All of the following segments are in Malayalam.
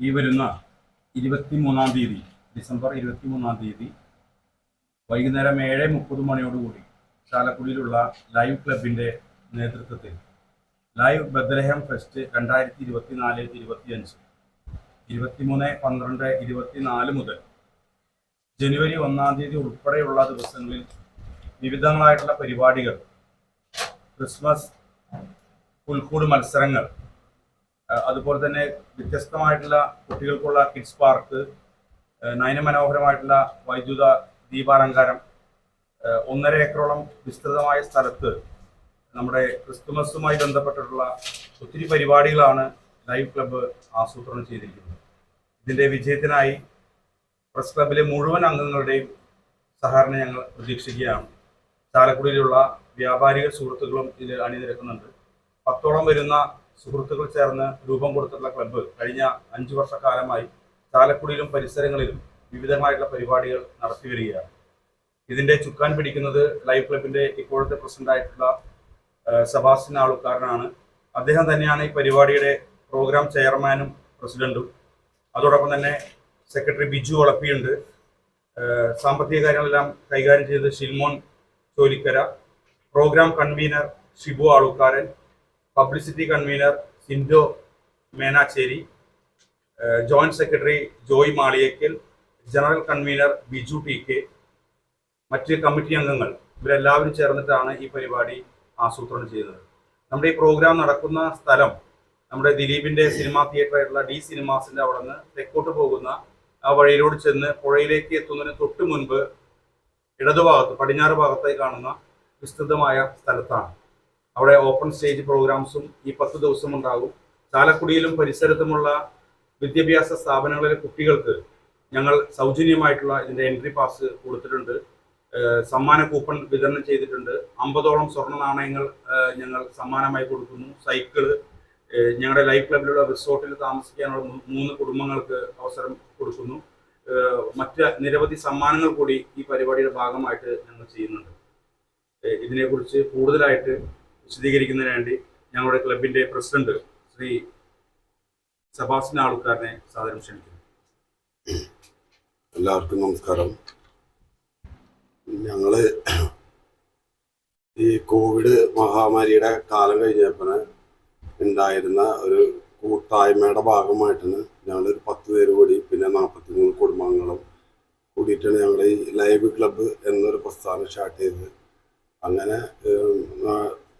ഈ വരുന്ന ഇരുപത്തി മൂന്നാം തീയതി ഡിസംബർ ഇരുപത്തി മൂന്നാം തീയതി വൈകുന്നേരം ഏഴ് മുപ്പത് മണിയോടുകൂടി ചാലക്കുടിയിലുള്ള ലൈവ് ക്ലബിന്റെ നേതൃത്വത്തിൽ ലൈവ് ബദ്രഹം ഫെസ്റ്റ് രണ്ടായിരത്തി ഇരുപത്തിനാല് ഇരുപത്തിയഞ്ച് ഇരുപത്തിമൂന്ന് പന്ത്രണ്ട് ഇരുപത്തിനാല് മുതൽ ജനുവരി ഒന്നാം തീയതി ഉൾപ്പെടെയുള്ള ദിവസങ്ങളിൽ വിവിധങ്ങളായിട്ടുള്ള പരിപാടികൾ ക്രിസ്മസ് പുൽക്കൂട് മത്സരങ്ങൾ അതുപോലെ തന്നെ വ്യത്യസ്തമായിട്ടുള്ള കുട്ടികൾക്കുള്ള കിഡ്സ് പാർക്ക് നയനമനോഹരമായിട്ടുള്ള വൈദ്യുത ദീപാലങ്കാരം ഒന്നര ഏക്കറോളം വിസ്തൃതമായ സ്ഥലത്ത് നമ്മുടെ ക്രിസ്തുമസുമായി ബന്ധപ്പെട്ടിട്ടുള്ള ഒത്തിരി പരിപാടികളാണ് ലൈവ് ക്ലബ്ബ് ആസൂത്രണം ചെയ്തിരിക്കുന്നത്. ഇതിന്റെ വിജയത്തിനായി പ്രസ് ക്ലബിലെ മുഴുവൻ അംഗങ്ങളുടെയും സഹകരണം ഞങ്ങൾ പ്രതീക്ഷിക്കുകയാണ്. ചാലക്കുടിയിലുള്ള വ്യാപാരിക സുഹൃത്തുക്കളും ഇതിൽ അണിനിരക്കുന്നുണ്ട്. പത്തോളം വരുന്ന സുഹൃത്തുക്കൾ ചേർന്ന് രൂപം കൊടുത്തിട്ടുള്ള ക്ലബ്ബ് കഴിഞ്ഞ അഞ്ചു വർഷക്കാലമായി ചാലക്കുടിയിലും പരിസരങ്ങളിലും വിവിധമായിട്ടുള്ള പരിപാടികൾ നടത്തി വരികയാണ്. ഇതിന്റെ ചുക്കാൻ പിടിക്കുന്നത് ലൈവ് ക്ലബിന്റെ ഇപ്പോഴത്തെ പ്രസിഡന്റ് ആയിട്ടുള്ള ഏഹ്, ആളുക്കാരനാണ് അദ്ദേഹം തന്നെയാണ് ഈ പരിപാടിയുടെ പ്രോഗ്രാം ചെയർമാനും പ്രസിഡന്റും അതോടൊപ്പം തന്നെ സെക്രട്ടറി ബിജു ഒളപ്പിയുണ്ട്. സാമ്പത്തിക കാര്യങ്ങളെല്ലാം കൈകാര്യം ചെയ്തത് Shilmon Cholikkara. Program convener Shibu Alukkaran. Publicity convener Sindo Menachery joint secretary Joy Maliyekkal general convener Biju T K മറ്റ് കമ്മിറ്റി അംഗങ്ങൾ ഇവരെല്ലാവരും ചേർന്നിട്ടാണ് ഈ പരിപാടി ആസൂത്രണം ചെയ്യുന്നത് നമ്മുടെ ഈ പ്രോഗ്രാം നടക്കുന്ന സ്ഥലം നമ്മുടെ ദിലീപിന്റെ സിനിമാ തിയേറ്റർ ആയിട്ടുള്ള ഡി സിനിമാസിന്റെ അവിടെ നിന്ന് തെക്കോട്ട് പോകുന്ന ആ വഴിയിലൂടെ ചെന്ന് പുഴയിലേക്ക് എത്തുന്നതിന് തൊട്ട് മുൻപ് ഇടതുഭാഗത്ത് പടിഞ്ഞാറ് ഭാഗത്തായി കാണുന്ന വിസ്തൃതമായ സ്ഥലത്താണ്. അവിടെ ഓപ്പൺ സ്റ്റേജ് പ്രോഗ്രാംസും ഈ പത്ത് ദിവസം ഉണ്ടാകും. ചാലക്കുടിയിലും പരിസരത്തുമുള്ള വിദ്യാഭ്യാസ സ്ഥാപനങ്ങളിലെ കുട്ടികൾക്ക് ഞങ്ങൾ സൗജന്യമായിട്ടുള്ള ഇതിന്റെ എൻട്രി പാസ് കൊടുത്തിട്ടുണ്ട്. സമ്മാന കൂപ്പൺ വിതരണം ചെയ്തിട്ടുണ്ട്. അമ്പതോളം സ്വർണ നാണയങ്ങൾ ഞങ്ങൾ സമ്മാനമായി കൊടുക്കുന്നു. സൈക്കിൾ ഞങ്ങളുടെ ലൈഫ് ക്ലബിലുള്ള റിസോർട്ടിൽ താമസിക്കാനുള്ള മൂന്ന് കുടുംബങ്ങൾക്ക് അവസരം കൊടുക്കുന്നു. മറ്റ് നിരവധി സമ്മാനങ്ങൾ കൂടി ഈ പരിപാടിയുടെ ഭാഗമായിട്ട് ഞങ്ങൾ ചെയ്യുന്നുണ്ട്. ഇതിനെക്കുറിച്ച് കൂടുതലായിട്ട് വിശദീകരിക്കുന്നതിന് വേണ്ടി ഞങ്ങളുടെ ക്ലബിന്റെ പ്രസിഡന്റ് ശ്രീ സബാസിൻ ആൾക്കാരനെ സാദരം ക്ഷണിക്കുന്നു. എല്ലാവർക്കും നമസ്കാരം. ഞങ്ങൾ ഈ കോവിഡ് മഹാമാരിയുടെ കാലം കഴിഞ്ഞപ്പോൾ ഉണ്ടായിരുന്ന ഒരു കൂട്ടായ്മയുടെ ഭാഗമായിട്ടാണ് ഞങ്ങളൊരു പത്ത് പേര് കൂടി പിന്നെ നാൽപ്പത്തി മൂന്ന് കുടുംബാംഗങ്ങളും കൂടിയിട്ടാണ് ഞങ്ങൾ ഈ ലൈവ് ക്ലബ്ബ് എന്നൊരു പ്രസ്ഥാനം സ്റ്റാർട്ട് ചെയ്തത്. അങ്ങനെ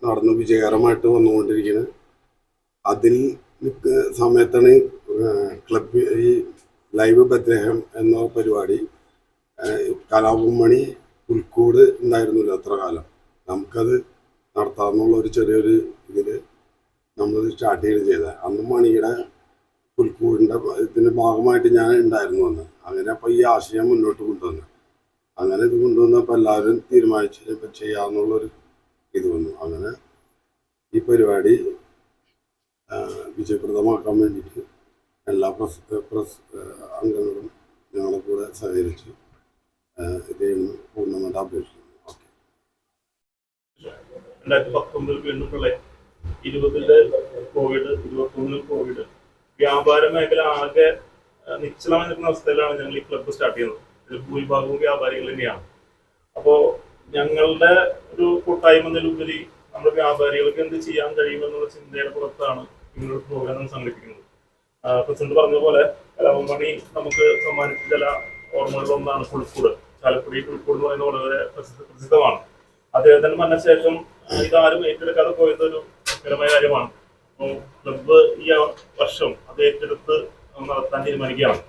നടന്ന് വിജയകരമായിട്ട് വന്നുകൊണ്ടിരിക്കുന്നത് അതിൽ സമയത്താണ് ക്ലബ് ഈ ലൈവ് ബദ്രഹം എന്ന പരിപാടി കലാപമണി പുൽക്കൂട് ഉണ്ടായിരുന്നില്ല അത്ര കാലം. നമുക്കത് നടത്താമെന്നുള്ള ഒരു ചെറിയൊരു ഇതിൽ നമ്മൾ സ്റ്റാർട്ട് ചെയ്ത് ചെയ്തത് അന്ന് മണിയുടെ പുൽക്കൂടിന്റെ ഇതിന്റെ ഭാഗമായിട്ട് ഞാൻ ഉണ്ടായിരുന്നു അന്ന്. അങ്ങനെ അപ്പോൾ ഈ ആശയം മുന്നോട്ട് കൊണ്ടുവന്നു. അങ്ങനെ ഇത് കൊണ്ടുവന്നപ്പോൾ എല്ലാവരും തീരുമാനിച്ചു ഇപ്പം ചെയ്യാമെന്നുള്ളൊരു ഇത് വന്നു. അങ്ങനെ ഈ പരിപാടി വിജയപ്രദമാക്കാൻ വേണ്ടിയിട്ട് എല്ലാ പ്രസ് പ്രസ് അംഗങ്ങളും ഞങ്ങളെ കൂടെ സഹകരിച്ച് ഇതേന്ന് പൂർണമായിട്ട് അപേക്ഷിക്കുന്നു. ഓക്കെ. വീണ്ടും കോവിഡ് ഇരുപത്തൊന്നിൽ കോവിഡ് വ്യാപാര മേഖല ആകെ നിശ്ചലമായി അവസ്ഥയിലാണ് ഞങ്ങൾ ഈ ക്ലബ്ബ് സ്റ്റാർട്ട് ചെയ്യുന്നത്. ഭൂരിഭാഗവും വ്യാപാരികൾ തന്നെയാണ്. അപ്പോൾ ഞങ്ങളുടെ ഒരു കൂട്ടായ്മ എന്നതിലുപരി നമ്മുടെ വ്യാപാരികൾക്ക് എന്ത് ചെയ്യാൻ കഴിയുമെന്നുള്ള ചിന്തയുടെ പുറത്താണ് ഇങ്ങനൊരു പ്രോഗ്രാം സംഘടിപ്പിക്കുന്നത്. പ്രസിഡന്റ് പറഞ്ഞ പോലെ കലാപമണി നമുക്ക് സമ്മാനിച്ച ചില ഓർമ്മകളിലൊന്നാണ് പുൽക്കൂട്. ചാലക്കുടി പുൽക്കൂട് എന്ന് പറയുന്നത് വളരെ പ്രസിദ്ധ പ്രസിദ്ധമാണ്. അദ്ദേഹത്തിന്റെ മരണശേഷം ഇതാരും ഏറ്റെടുക്കാതെ പോയത് ഒരു രസകരമായ കാര്യമാണ്. അപ്പോൾ ക്ലബ്ബ് ഈ വർഷം അത് ഏറ്റെടുത്ത് നടത്താൻ തീരുമാനിക്കുകയാണ്.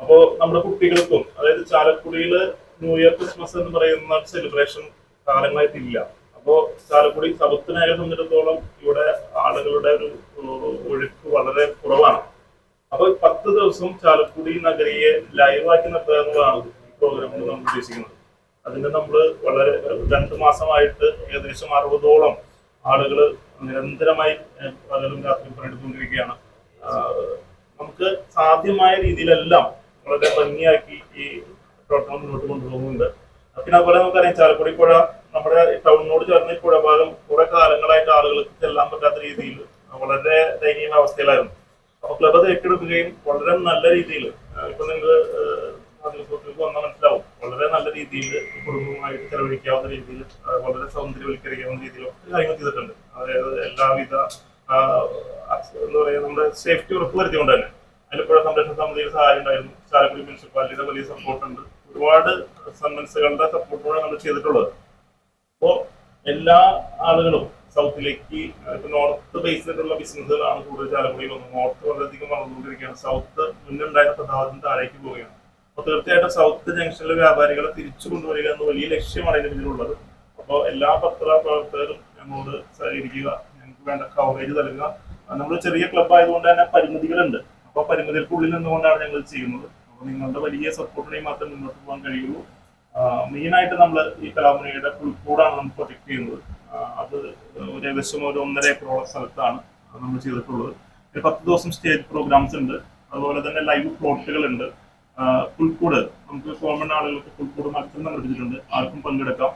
അപ്പോൾ നമ്മുടെ കുട്ടികൾക്കും അതായത് ചാലക്കുടിയിൽ ന്യൂ ഇയർ ക്രിസ്മസ് എന്ന് പറയുന്ന സെലിബ്രേഷൻ കാലങ്ങളായിട്ടില്ല. അപ്പോൾ ചാലക്കുടി സൗത്ത് മേഖല സംബന്ധിച്ചിടത്തോളം ഇവിടെ ആളുകളുടെ ഒരു ഒഴുക്ക് വളരെ കുറവാണ്. അപ്പോൾ പത്ത് ദിവസം ചാലക്കുടി നഗരിയെ ലൈവാക്കി നിർത്തുക എന്നുള്ളതാണ് ഈ പ്രോഗ്രാം കൊണ്ട് നമ്മൾ ഉദ്ദേശിക്കുന്നത്. അതിന് നമ്മൾ വളരെ രണ്ട് മാസമായിട്ട് ഏകദേശം അറുപതോളം ആളുകൾ നിരന്തരമായി പകലും രാത്രി പണിയെടുത്തുകൊണ്ടിരിക്കുകയാണ് നമുക്ക് സാധ്യമായ രീതിയിലെല്ലാം വളരെ ഭംഗിയാക്കി ഈ പ്രവർത്തനം മുന്നോട്ട് കൊണ്ടുപോകുന്നുണ്ട്. പിന്നെ അതുപോലെ നമുക്കറിയാം ചാലക്കുടി പുഴ നമ്മുടെ ടൗണിനോട് ചേർന്ന് പുഴ ഭാഗം കുറെ കാലങ്ങളായിട്ട് ആളുകൾക്ക് ചെല്ലാൻ പറ്റാത്ത രീതിയിൽ വളരെ ദയനീയ അവസ്ഥയിലായിരുന്നു. അപ്പൊ ക്ലബ് അത് ഏറ്റെടുക്കുകയും വളരെ നല്ല രീതിയിൽ ഇപ്പൊ നിങ്ങൾ മാധ്യമപ്രവർത്തകർക്ക് വന്നാൽ മനസ്സിലാവും. വളരെ നല്ല രീതിയിൽ കുടുംബവുമായിട്ട് ചെലവഴിക്കാവുന്ന രീതിയിൽ വളരെ സൗന്ദര്യവൽക്കരിക്കാവുന്ന രീതിയിലൊക്കെ കാര്യങ്ങൾ ചെയ്തിട്ടുണ്ട്. അതായത് എല്ലാവിധ എന്താ പറയുക നമ്മുടെ സേഫ്റ്റി ഉറപ്പ് വരുത്തിക്കൊണ്ട് തന്നെ. അതിൽ പുഴ സംരക്ഷണ സമിതിയുടെ സഹായം ഉണ്ടായിരുന്നു. ചാലക്കുടി മുനിസിപ്പാലിറ്റിയുടെ വലിയ സപ്പോർട്ട് ഉണ്ട്. ഒരുപാട് സമ്മൻസുകളുടെ സപ്പോർട്ടോടെ നമ്മൾ ചെയ്തിട്ടുള്ളത്. അപ്പോ എല്ലാ ആളുകളും സൗത്തിലേക്ക് ഇപ്പൊ നോർത്ത് ചെയ്തിട്ടുള്ള ബിസിനസ്സുകളാണ് കൂടുതൽ ചാലക്കുടിയിൽ വന്നത്. നോർത്ത് വളരെയധികം വളർന്നുകൊണ്ടിരിക്കുകയാണ്. സൗത്ത് മുന്നുണ്ടായിരുന്ന പ്രതാപത്തിന് താഴേക്ക് പോവുകയാണ്. അപ്പൊ തീർച്ചയായിട്ടും സൗത്ത് ജംഗ്ഷനിലെ വ്യാപാരികളെ തിരിച്ചു കൊണ്ടുവരിക എന്ന വലിയ ലക്ഷ്യമാണ് ഇതിന് പിന്നിലുള്ളത് അപ്പോൾ എല്ലാ പത്ര പ്രവർത്തകരും ഞങ്ങളോട് സഹകരിക്കുക ഞങ്ങൾക്ക് വേണ്ട കവറേജ് നൽകുക. നമ്മൾ ചെറിയ ക്ലബ് ആയതുകൊണ്ട് തന്നെ പരിമിതികളുണ്ട്. അപ്പോൾ പരിമിതികൾക്കുള്ളിൽ നിന്നുകൊണ്ടാണ് ഞങ്ങൾ ചെയ്യുന്നത്. അപ്പോൾ നിങ്ങളുടെ വലിയ സപ്പോർട്ടിനെയും മാത്രം മുന്നോട്ട് പോകാൻ കഴിയുള്ളൂ. മെയിനായിട്ട് നമ്മൾ ഈ കലാമുനിയുടെ പുൽക്കൂടാണ് നമ്മൾ പ്രൊജക്ട് ചെയ്യുന്നത്. അത് ഒരു ഏകദേശം ഒരു ഒന്നര ഏക്കറോളം സ്ഥലത്താണ് നമ്മൾ ചെയ്തിട്ടുള്ളത്. ഒരു പത്ത് ദിവസം സ്റ്റേജ് പ്രോഗ്രാംസ് ഉണ്ട്. അതുപോലെ തന്നെ ലൈവ് ആ, പുൽക്കൂട് നമുക്ക് കോമൺ ആളുകൾക്ക് പുൽക്കൂട് മത്സരം സംഘടിപ്പിച്ചിട്ടുണ്ട് ആർക്കും പങ്കെടുക്കാം.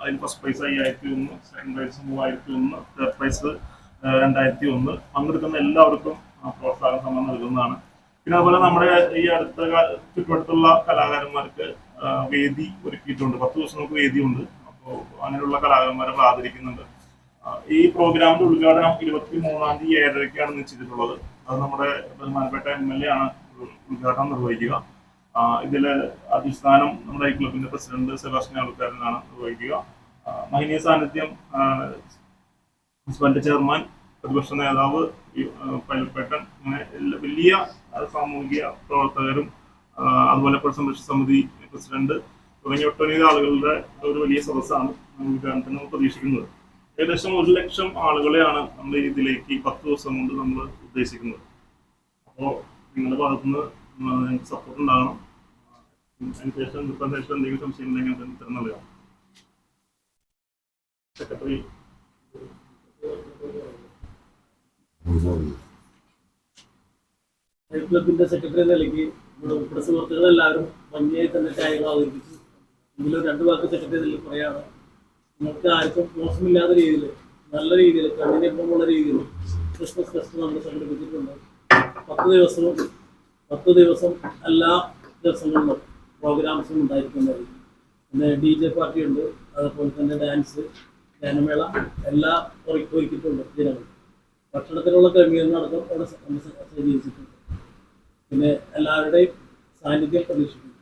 അതിന് ഫസ്റ്റ് പ്രൈസ് അയ്യായിരത്തി ഒന്ന് സെക്കൻഡ് പ്രൈസ് മൂവായിരത്തി ഒന്ന് തേർഡ് പ്രൈസ് രണ്ടായിരത്തി ഒന്ന് പങ്കെടുക്കുന്ന എല്ലാവർക്കും പ്രോത്സാഹന സമ്മാനം നൽകുന്നതാണ്. പിന്നെ അതുപോലെ നമ്മുടെ ഈ അടുത്ത ചുറ്റുവട്ടത്തുള്ള കലാകാരന്മാർക്ക് വേദി ഒരുക്കിയിട്ടുണ്ട്. പത്ത് ദിവസം നമുക്ക് വേദിയുണ്ട്. അപ്പോൾ അങ്ങനെയുള്ള കലാകാരന്മാരെ ആദരിക്കുന്നുണ്ട്. ഈ പ്രോഗ്രാമിന്റെ ഉദ്ഘാടനം ഇരുപത്തി മൂന്നാം തീയതി ഏഴരയ്ക്കാണ് നിശ്ചയിച്ചിട്ടുള്ളത് അത് നമ്മുടെ ബഹുമാനപ്പെട്ട എം എൽ എ ആണ് ഉദ്ഘാടനം നിർവഹിക്കുക. ഇതിൽ അധിഷ്ഠാനം നമ്മുടെ ഈ ക്ലബിന്റെ പ്രസിഡന്റ് സെബാസ്റ്റ്യൻ ആൾക്കാരനാണ് നിർവഹിക്കുക. മഹിനീയ സാന്നിധ്യം പ്രസിഡന്റ് ചെയർമാൻ പ്രതിപക്ഷ നേതാവ് പൈലപ്പേട്ടൻ അങ്ങനെ വലിയ ആ, സാമൂഹിക പ്രവർത്തകരും അതുപോലെ സംരക്ഷണ സമിതി പ്രസിഡന്റ് തുടങ്ങിയ ഒട്ടനവധി ആളുകളുടെ ഒരു വലിയ സദസ്സാണ് ഉദ്ഘാടനത്തിന് നമ്മൾ പ്രതീക്ഷിക്കുന്നത്. ഏകദേശം ഒരു ലക്ഷം ആളുകളെയാണ് നമ്മൾ ഇതിലേക്ക് പത്ത് ദിവസം കൊണ്ട് നമ്മൾ ഉദ്ദേശിക്കുന്നത്. അപ്പോൾ നിങ്ങളുടെ ഭാഗത്തുനിന്ന് ഞങ്ങൾക്ക് സപ്പോർട്ട് ഉണ്ടാകണം. അതിനുശേഷം നിർബന്ധം എന്തെങ്കിലും സംശയം ഉണ്ടെങ്കിൽ അതിന് ഉത്തരം നൽകാം സെക്രട്ടറി ക്ലബിന്റെ സെക്രട്ടറി എന്ന നിലയ്ക്ക് ഇവിടെ സുഹൃത്തുക്കളെല്ലാവരും ഭംഗിയായി തന്നെ ചായകൾ അവതരിപ്പിച്ചു എങ്കിലും രണ്ട് വാക്ക് സെക്രട്ടറി നിലയിൽ പറയാണ് നമുക്ക് ആർക്കും മോശമില്ലാത്ത രീതിയിൽ നല്ല രീതിയിൽ കണ്ണിനിപ്പമുള്ള രീതിയിൽ ക്രിസ്മസ് ഫെസ്റ്റ് നമ്മൾ സംഘടിപ്പിച്ചിട്ടുണ്ട്. പത്ത് ദിവസവും പത്ത് ദിവസം എല്ലാ ദിവസങ്ങളിലും പ്രോഗ്രാംസും ഉണ്ടായിരിക്കുന്നത്. പിന്നെ ഡി ജെ പാർട്ടി ഉണ്ട് അതുപോലെ തന്നെ ഡാൻസ് ഗാനമേള എല്ലാം ഒരുക്കി ഒരുക്കിയിട്ടുണ്ട്. ജനങ്ങൾ ഭക്ഷണത്തിനുള്ള ക്രമീകരണം അടക്കം അവിടെ സജ്ജീകരിച്ചിട്ടുണ്ട് പിന്നെ എല്ലാവരുടെയും സാന്നിധ്യം പ്രതീക്ഷിക്കുന്നു.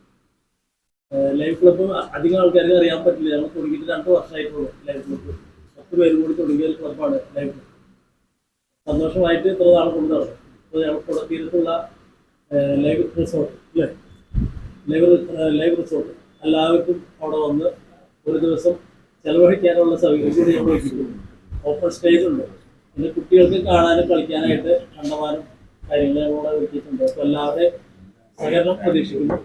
ലൈഫ് ക്ലബ്ബ് അധികം ആൾക്കാർക്ക് അറിയാൻ പറ്റില്ല. ഞങ്ങൾ തുടങ്ങിയിട്ട് രണ്ട് വർഷമായിട്ടുള്ളൂ ലൈഫ് ക്ലബ്ബ്. പത്ത് പേര് കൂടി തുടങ്ങിയ ഒരു ക്ലബ്ബാണ് ലൈഫ് ക്ലബ്ബ്. സന്തോഷമായിട്ട് ഇത്ര നാൾ കൊണ്ട് നടക്കും ഞങ്ങൾ തീരത്തുള്ള ലൈവ് റിസോർട്ട് അല്ലേ ലൈവ് ലൈവ് റിസോർട്ട്. എല്ലാവർക്കും അവിടെ വന്ന് ഒരു ദിവസം ചെലവഴിക്കാനുള്ള സൗകര്യം കൂടി ഞങ്ങൾ ഓപ്പൺ സ്റ്റേജ് ഉണ്ട്. പിന്നെ കുട്ടികൾക്ക് കാണാനും കളിക്കാനായിട്ട് കണ്ടമാനം കാര്യങ്ങൾ കൂടെ ഒരുക്കിയിട്ടുണ്ട്. അപ്പൊ അല്ലാതെ സഹകരണം പ്രതീക്ഷിക്കുന്നു.